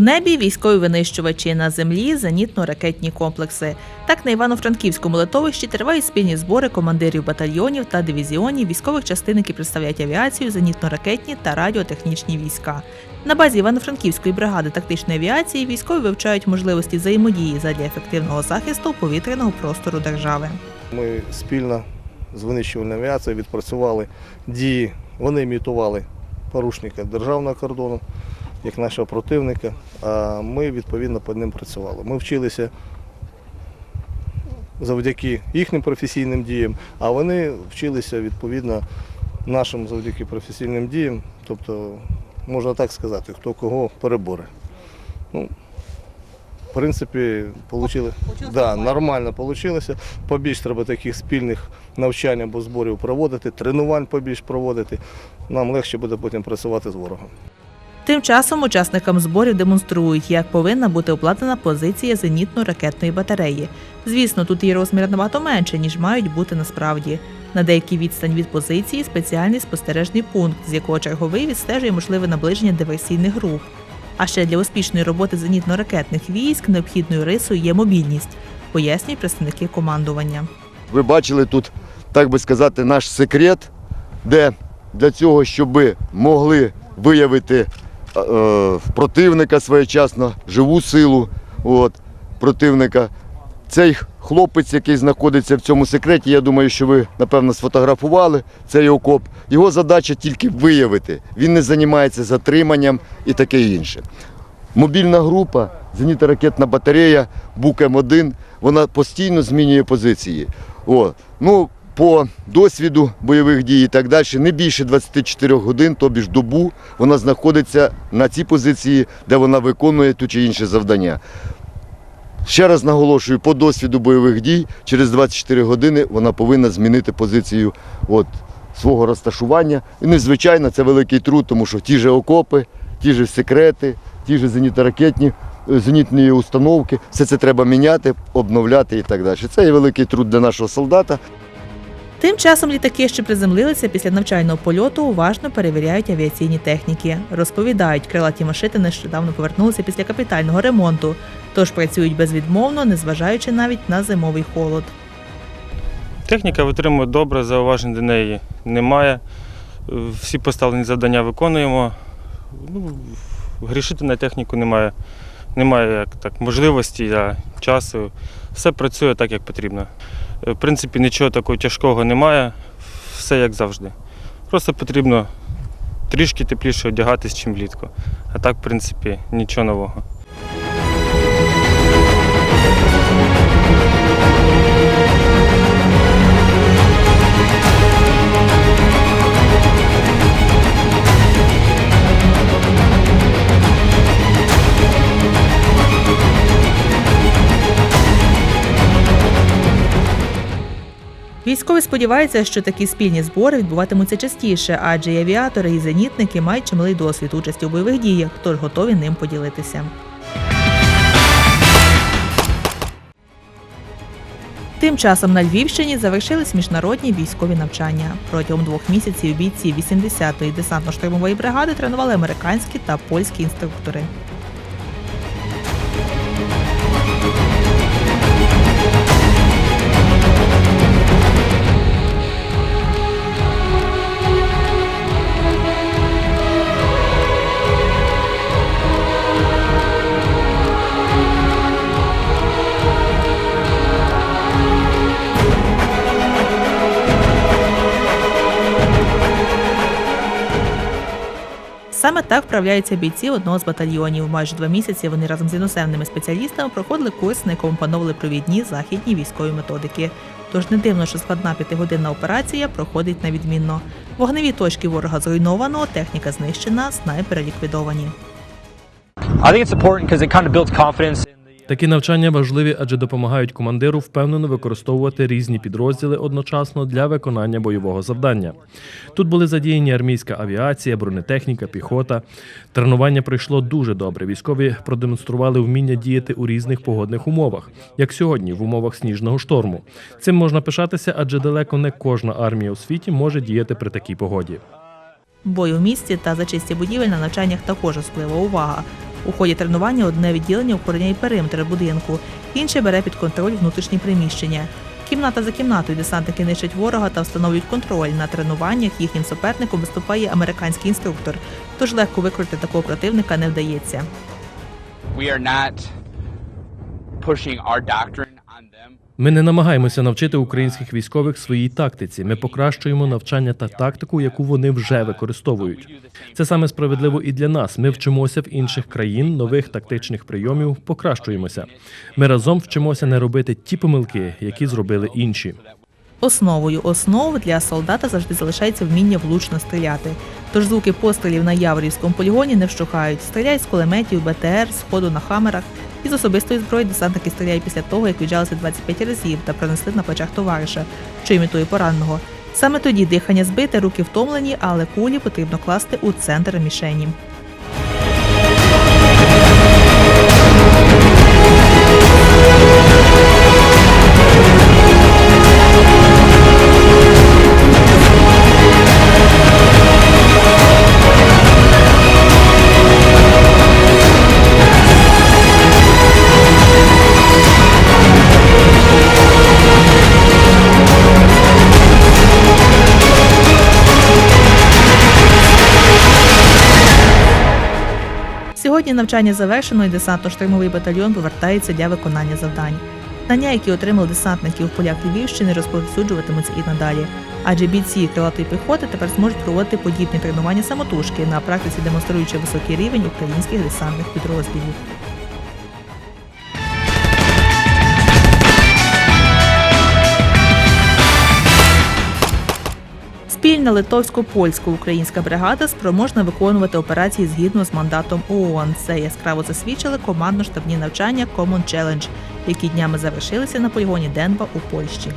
Небі військові винищувачі на землі зенітно-ракетні комплекси. Так на Івано-Франківському литовищі тривають спільні збори командирів батальйонів та дивізіонів військових частин, які представляють авіацію, зенітно-ракетні та радіотехнічні війська. На базі Івано-Франківської бригади тактичної авіації військові вивчають можливості взаємодії задля ефективного захисту повітряного простору держави. Ми спільно з винищувальною авіацією відпрацювали дії. Вони імітували порушника державного кордону, як нашого противника, а ми відповідно під ним працювали. Ми вчилися завдяки їхнім професійним діям, а вони вчилися відповідно нашим завдяки професійним діям. Тобто, можна так сказати, хто кого переборе. Ну, в принципі, получили, да, нормально вийшло. Побільш треба таких спільних навчань або зборів проводити, тренувань побільш проводити. Нам легше буде потім працювати з ворогом. Тим часом учасникам зборів демонструють, як повинна бути обладнана позиція зенітно-ракетної батареї. Звісно, тут її розмір набагато менше, ніж мають бути насправді. На деякій відстань від позиції спеціальний спостережний пункт, з якого черговий відстежує можливе наближення диверсійних груп. А ще для успішної роботи зенітно-ракетних військ необхідною рисою є мобільність, пояснюють представники командування. Ви бачили тут, так би сказати, наш секрет, де для цього, щоб могли виявити е, е, противника своєчасно, живу силу от, противника. Цей хлопець, який знаходиться в цьому секреті, я думаю, що ви, напевно, сфотографували цей окоп. Його задача тільки виявити. Він не займається затриманням і таке інше. Мобільна група, зенітно-ракетна батарея, БУК М1, вона постійно змінює позиції. О, ну, по досвіду бойових дій і так далі, не більше 24 годин, тобі ж добу, вона знаходиться на цій позиції, де вона виконує ту чи інше завдання. Ще раз наголошую, по досвіду бойових дій, через 24 години вона повинна змінити позицію от, свого розташування. І незвичайно це великий труд, тому що ті ж окопи, ті ж секрети, ті ж зенітно-ракетні, е, зенітні установки, все це треба міняти, обновляти і так далі. Це є великий труд для нашого солдата. Тим часом літаки, що приземлилися після навчального польоту, уважно перевіряють авіаційні техніки. Розповідають, крилаті машини нещодавно повернулися після капітального ремонту, тож працюють безвідмовно, незважаючи навіть на зимовий холод. Техніка витримує добре, зауважень до неї немає. Всі поставлені завдання виконуємо. Ну, грішити на техніку немає, немає як так, можливості, часу. Все працює так, як потрібно. Е, В принципі, нічого такого тяжкого немає, все як завжди. Просто потрібно трішки тепліше одягатись, чим влітку. А так, в принципі, нічого нового. Військові сподіваються, що такі спільні збори відбуватимуться частіше, адже і авіатори, і зенітники мають чималий досвід участі у бойових діях, тож готові ним поділитися. Тим часом на Львівщині завершились міжнародні військові навчання. Протягом двох місяців бійці 80-ї десантно-штурмової бригади тренували американські та польські інструктори. Вправляються бійці одного з батальйонів. Майже два місяці вони разом з іноземними спеціалістами проходили курс, на якому пановали провідні західні військові методики. Тож не дивно, що складна п'ятигодинна операція проходить на відмінно. Вогневі точки ворога зруйновано, техніка знищена, снайпери ліквідовані. I think it's important because it kind of builds confidence Такі навчання важливі, адже допомагають командиру впевнено використовувати різні підрозділи одночасно для виконання бойового завдання. Тут були задіяні армійська авіація, бронетехніка, піхота. Тренування пройшло дуже добре. Військові продемонстрували вміння діяти у різних погодних умовах, як сьогодні, в умовах сніжного шторму. Цим можна пишатися, адже далеко не кожна армія у світі може діяти при такій погоді. Бой у місті та зачисті будівель на навчаннях також особлива увага. У ході тренування одне відділення охороняє периметр будинку, інше бере під контроль внутрішні приміщення. Кімната за кімнатою десантники нищать ворога та встановлюють контроль. На тренуваннях їхнім суперником виступає американський інструктор, тож легко викрити такого противника не вдається. Ми не намагаємося навчити українських військових своїй тактиці. Ми покращуємо навчання та тактику, яку вони вже використовують. Це саме справедливо і для нас. Ми вчимося в інших країн нових тактичних прийомів, покращуємося. Ми разом вчимося не робити ті помилки, які зробили інші. Основою основ для солдата завжди залишається вміння влучно стріляти. Тож звуки пострілів на Яворівському полігоні не вщухають. Стріляють з кулеметів, БТР, з ходу на хамерах. Із особистої зброї десантники стріляють після того, як віджалися 25 разів та пронесли на плечах товариша, що імітує пораненого. Саме тоді дихання збите, руки втомлені, але кулі потрібно класти у центр мішені. Сьогодні навчання завершено і десантно-штурмовий батальйон повертається для виконання завдань. Знання, які отримали десантники в полях Львівщини, розповсюджуватимуться і надалі. Адже бійці крилатої піхоти тепер зможуть проводити подібні тренування самотужки на практиці, демонструючи високий рівень українських десантних підрозділів. Спільна литовсько-польсько-українська бригада спроможна виконувати операції згідно з мандатом ООН. Це яскраво засвідчили командно-штабні навчання Common Challenge, які днями завершилися на полігоні Денба у Польщі.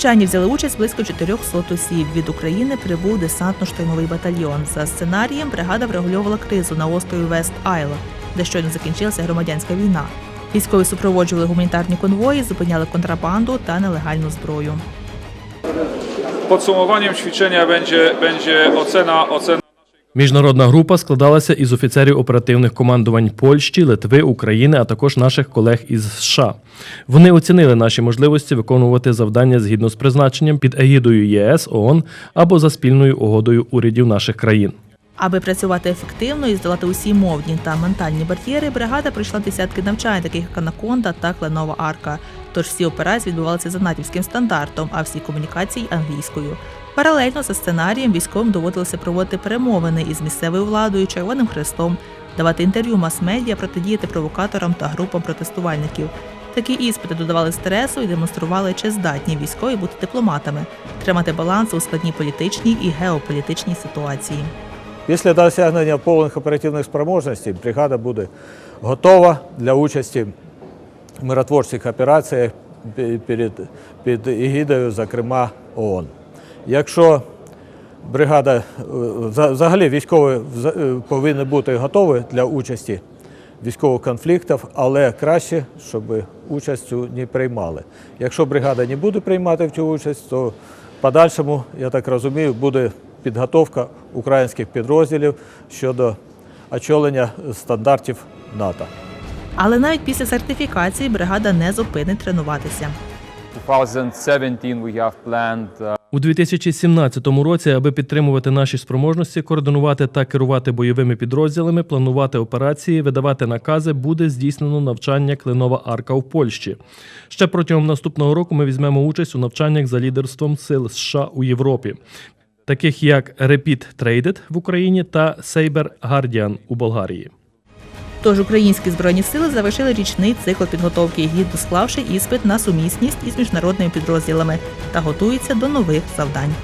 Навчанні взяли участь близько 400 осіб. Від України прибув десантно-штурмовий батальйон. За сценарієм бригада врегульовувала кризу на острові Вест Айла, де щойно закінчилася громадянська війна. Військові супроводжували гуманітарні конвої, зупиняли контрабанду та нелегальну зброю. Podsumowaniem ćwiczenia będzie, będzie ocena Міжнародна група складалася із офіцерів оперативних командувань Польщі, Литви, України, а також наших колег із США. Вони оцінили наші можливості виконувати завдання згідно з призначенням під егідою ЄС, ООН або за спільною угодою урядів наших країн. Аби працювати ефективно і здолати усі мовні та ментальні бар'єри, бригада пройшла десятки навчань, таких як Анаконда та Кленова Арка. Тож всі операції відбувалися за натівським стандартом, а всі комунікації англійською. Паралельно за сценарієм військовим доводилося проводити перемовини із місцевою владою, Червоним Хрестом, давати інтерв'ю мас-медіа, протидіяти провокаторам та групам протестувальників. Такі іспити додавали стресу і демонстрували, чи здатні військові бути дипломатами, тримати баланс у складній політичній і геополітичній ситуації. Після досягнення повних оперативних спроможностей бригада буде готова для участі миротворчих операціях пі- перед, під егідою, зокрема, ООН. Якщо бригада, е, за- взагалі військові е, повинні бути готові для участі військових конфліктів, але краще, щоб участь цю не приймали. Якщо бригада не буде приймати в цю участь, то в подальшому, я так розумію, буде підготовка українських підрозділів щодо очолення стандартів НАТО. Але навіть після сертифікації бригада не зупинить тренуватися. 2017 we have planned uh, У 2017 році, аби підтримувати наші спроможності, координувати та керувати бойовими підрозділами, планувати операції, видавати накази, буде здійснено навчання Кленова Арка в Польщі. Ще протягом наступного року ми візьмемо участь у навчаннях за лідерством сил США у Європі, таких як Repeat Traded в Україні та Saber Guardian у Болгарії. Тож українські збройні сили завершили річний цикл підготовки, гідно склавши іспит на сумісність із міжнародними підрозділами та готуються до нових завдань.